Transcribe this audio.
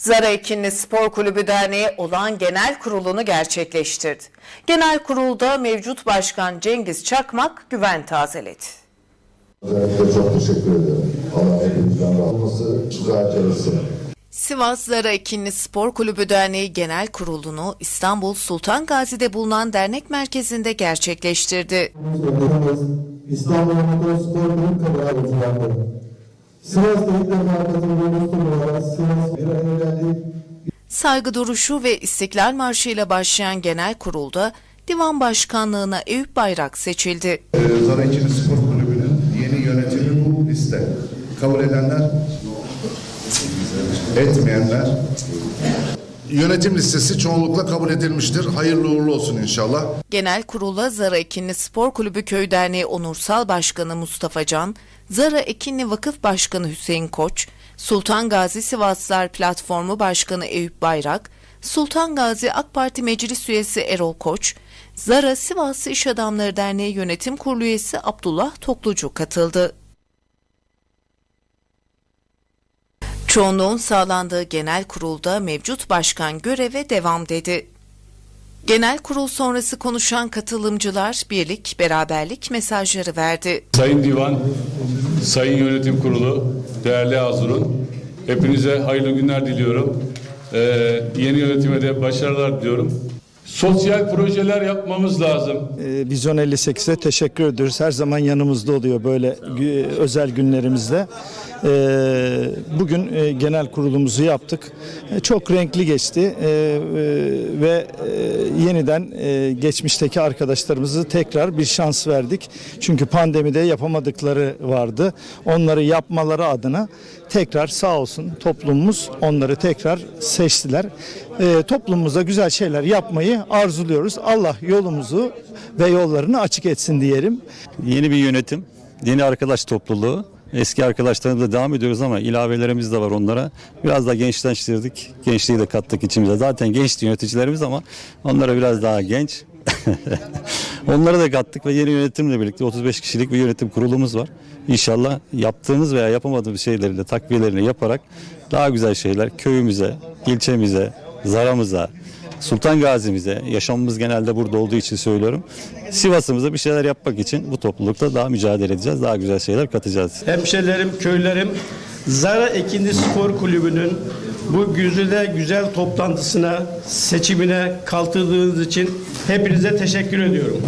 Zara Ekinli Spor Kulübü Derneği olan genel kurulunu gerçekleştirdi. Genel kurulda mevcut başkan Cengiz Çakmak güven tazeledi. Özellikle çok teşekkür ederim. Allah hepimizden razı olması güzel çalışsın. Sivas Zara Ekinli Spor Kulübü Derneği Genel Kurulu'nu İstanbul Sultan Gazi'de bulunan dernek merkezinde gerçekleştirdi. İstanbul Spor Kulüp kadar Sivas'ta ilk defa katıldığımız turnuvalar Sivas bir ay geldik. Saygı duruşu ve İstiklal Marşı ile başlayan genel kurulda divan başkanlığına Eyüp Bayrak seçildi. Ee, Zara İkili Spor Kulübü'nün yeni yönetimi bu liste. Kabul edenler, etmeyenler. Yönetim listesi çoğunlukla kabul edilmiştir. Hayırlı uğurlu olsun inşallah. Genel kurula Zara Ekinli Spor Kulübü Köy Derneği Onursal Başkanı Mustafa Can, Zara Ekinli Vakıf Başkanı Hüseyin Koç, Sultan Gazi Sivaslılar Platformu Başkanı Eyüp Bayrak, Sultan Gazi AK Parti Meclis Üyesi Erol Koç, Zara Sivaslı İş Adamları Derneği Yönetim Kurulu Üyesi Abdullah Toklucu katıldı. Çoğunluğun sağlandığı genel kurulda mevcut başkan göreve devam dedi. Genel kurul sonrası konuşan katılımcılar birlik, beraberlik mesajları verdi. Sayın Divan, Sayın Yönetim Kurulu, değerli Hazırun, hepinize hayırlı günler diliyorum. Ee, yeni yönetime de başarılar diliyorum. Sosyal projeler yapmamız lazım. E, Vizyon 58'e teşekkür ediyoruz. Her zaman yanımızda oluyor böyle özel günlerimizde. E, Bugün genel kurulumuzu yaptık. E, Çok renkli geçti E, e, ve yeniden geçmişteki arkadaşlarımızı tekrar bir şans verdik. Çünkü pandemide yapamadıkları vardı. Onları yapmaları adına tekrar sağ olsun toplumumuz onları tekrar seçtiler. Toplumumuza güzel şeyler yapmayı arzuluyoruz. Allah yolumuzu ve yollarını açık etsin diyelim. Yeni bir yönetim, yeni arkadaş topluluğu. Eski arkadaşlarımızla devam ediyoruz ama ilavelerimiz de var onlara. Biraz daha gençleştirdik. Gençliği de kattık içimize. Zaten genç yöneticilerimiz ama onlara biraz daha genç. Onları da kattık ve yeni yönetimle birlikte 35 kişilik bir yönetim kurulumuz var. İnşallah yaptığımız veya yapamadığımız şeyleri de takviyelerini yaparak daha güzel şeyler köyümüze, ilçemize, zaramıza, Sultan Gazi'mize, yaşamımız genelde burada olduğu için söylüyorum. Sivas'ımıza bir şeyler yapmak için bu toplulukta daha mücadele edeceğiz. Daha güzel şeyler katacağız. hemşerilerim, köylerim, Zara Ekindi Spor Kulübü'nün bu güzide güzel toplantısına, seçimine katıldığınız için hepinize teşekkür ediyorum.